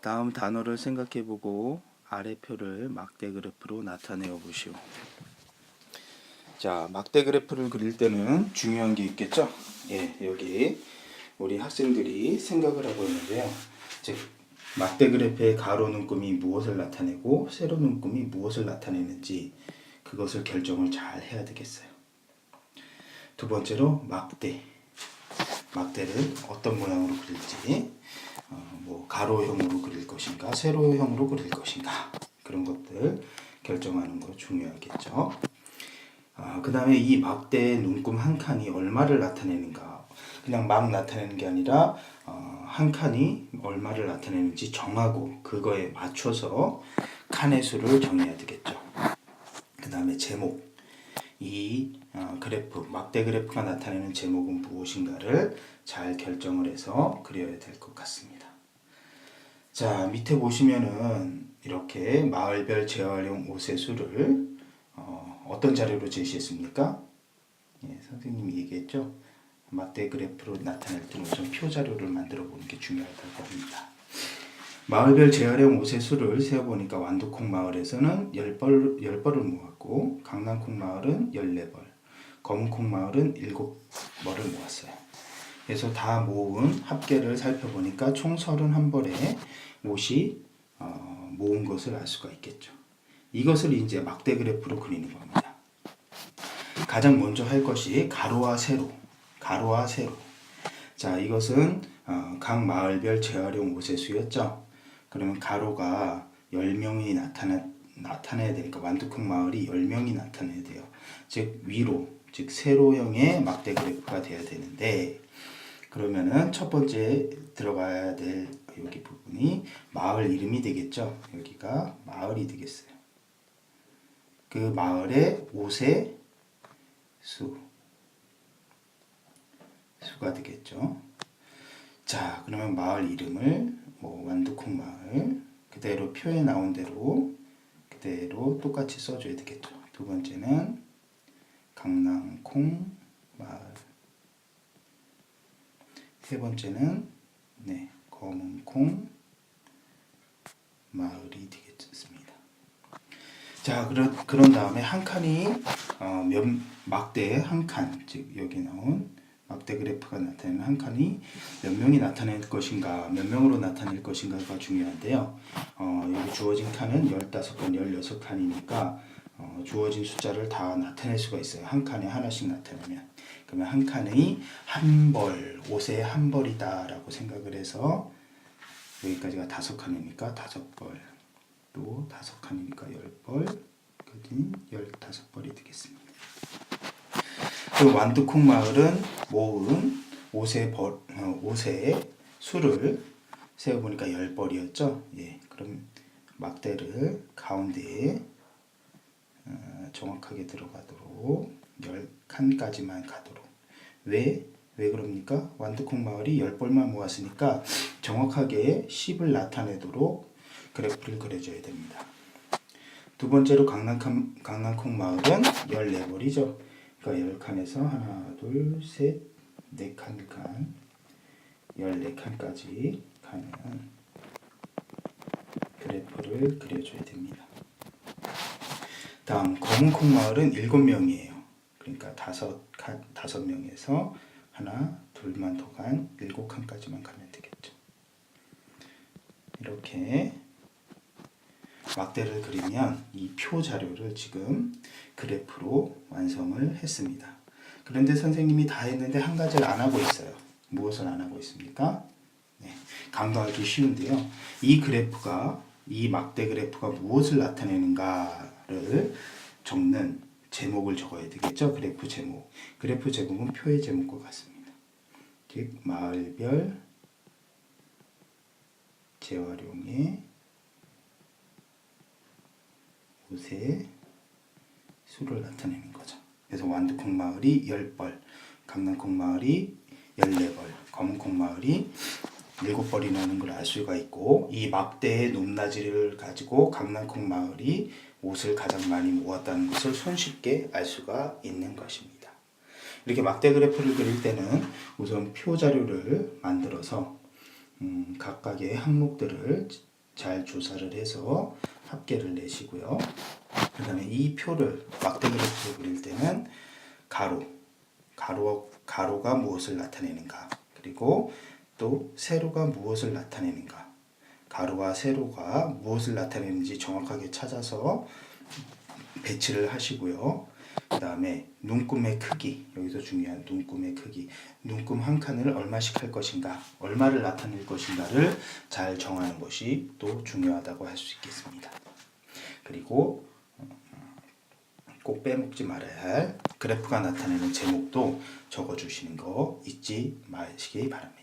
다음 단어를 생각해 보고 아래 표를 막대 그래프로 나타내어 보시오. 자, 막대 그래프를 그릴 때는 중요한 게 있겠죠? 예, 여기 우리 학생들이 생각을 하고 있는데요. 즉, 막대 그래프의 가로 눈금이 무엇을 나타내고 세로 눈금이 무엇을 나타내는지 그것을 결정을 잘 해야 되겠어요. 두 번째로 막대. 막대를 어떤 모양으로 그릴지, 어, 뭐 가로형으로 그릴 것인가, 세로형으로 그릴 것인가 그런 것들 결정하는 거 중요하겠죠. 아, 그 다음에 이 막대의 눈금 한 칸이 얼마를 나타내는가. 그냥 막 나타내는 게 아니라, 어, 한 칸이 얼마를 나타내는지 정하고, 그거에 맞춰서 칸의 수를 정해야 되겠죠. 그 다음에 제목. 이 어, 그래프, 막대 그래프가 나타내는 제목은 무엇인가를 잘 결정을 해서 그려야 될 것 같습니다. 자, 밑에 보시면은 이렇게 마을별 재활용 옷의 수를 어, 어떤 자료로 제시했습니까? 예, 선생님이 얘기했죠. 막대 그래프로 나타낼 때는 우선 표 자료를 만들어 보는 게 중요하다고 합니다. 마을별 재활용 옷의 수를 세어보니까 완두콩 마을에서는 10벌, 10벌을 모았고 강남콩 마을은 14벌, 검은콩 마을은 7벌을 모았어요. 그래서 다 모은 합계를 살펴보니까 총 31벌의 옷이 어, 모은 것을 알 수가 있겠죠. 이것을 이제 막대 그래프로 그리는 겁니다. 가장 먼저 할 것이 가로와 세로, 가로와 세로. 자, 이것은 어, 각 마을별 재활용 옷의 수였죠. 그러면 가로가 10명이 나타나, 나타내야 되니까 완두콩 마을이 10명이 나타내야 돼요. 즉 위로, 즉 세로형의 막대 그래프가 돼야 되는데 그러면은 첫 번째 들어가야 될 여기 부분이 마을 이름이 되겠죠. 여기가 마을이 되겠어요. 그 마을의 옷의 수 수가 되겠죠. 자, 그러면 마을 이름을 뭐 완두콩 마을 그대로 표에 나온 대로 그대로 똑같이 써줘야 되겠죠. 두 번째는 강낭콩 마을 세 번째는 네 검은콩 마을이 되겠습니다. 자, 그런 그런 다음에 한 칸이 어, 몇 막대 한 칸, 즉 여기 나온 막대 그래프가 나타내는 한 칸이 몇 명이 나타낼 것인가, 몇 명으로 나타낼 것인가가 중요한데요. 어, 여기 주어진 칸은 15칸, 16칸이니까 어, 주어진 숫자를 다 나타낼 수가 있어요. 한 칸에 하나씩 나타내면. 그러면 한 칸의 한 벌, 옷의 한 벌이다 라고 생각을 해서 여기까지가 다섯 칸이니까 다섯 벌, 또 다섯 칸이니까 열 벌, 까지 열다섯 벌이 되겠습니다. 그 완두콩 마을은 모은 옷의 벌, 어, 옷의 수를 세어 보니까 열 벌이었죠. 예, 그럼 막대를 가운데에 어, 정확하게 들어가도록 열 칸까지만 가도록. 왜? 왜 그럽니까? 완두콩 마을이 열 벌만 모았으니까 정확하게 10을 나타내도록 그래프를 그려줘야 됩니다. 두 번째로 강남콩, 강남콩 마을은 14벌이죠. 그러니까 10칸에서 하나, 둘, 셋, 네 칸, 칸, 14칸까지 가는 그래프를 그려줘야 됩니다. 다음 검은 콩 마을은 7명이에요. 그러니까 다섯 칸, 다섯 명에서 하나, 둘만 더간 일곱 칸까지만 가면 되겠죠. 이렇게 막대를 그리면 이 표 자료를 지금 그래프로 완성을 했습니다. 그런데 선생님이 다 했는데 한 가지를 안 하고 있어요. 무엇을 안 하고 있습니까? 네, 강조하기 쉬운데요. 이 그래프가 이 막대 그래프가 무엇을 나타내는가를 적는 제목을 적어야 되겠죠. 그래프 제목. 그래프 제목은 표의 제목과 같습니다. 즉 마을별 재활용의 옷의 수를 나타내는 거죠. 그래서 완두콩 마을이 10벌, 강남콩 마을이 14벌, 검은콩 마을이 7벌이 나는 걸 알 수가 있고 이 막대의 높낮이를 가지고 강남콩 마을이 옷을 가장 많이 모았다는 것을 손쉽게 알 수가 있는 것입니다. 이렇게 막대 그래프를 그릴 때는 우선 표 자료를 만들어서 음, 각각의 항목들을 잘 조사를 해서 합계를 내시고요. 그 다음에 이 표를 막대 그래프를 그릴 때는 가로, 가로, 가로가 무엇을 나타내는가, 그리고 또 세로가 무엇을 나타내는가, 가로와 세로가 무엇을 나타내는지 정확하게 찾아서 배치를 하시고요. 그 다음에 눈금의 크기, 여기서 중요한 눈금의 크기, 눈금 한 칸을 얼마씩 할 것인가, 얼마를 나타낼 것인가를 잘 정하는 것이 또 중요하다고 할 수 있겠습니다. 그리고 꼭 빼먹지 말아야 할 그래프가 나타내는 제목도 적어주시는 거 잊지 마시기 바랍니다.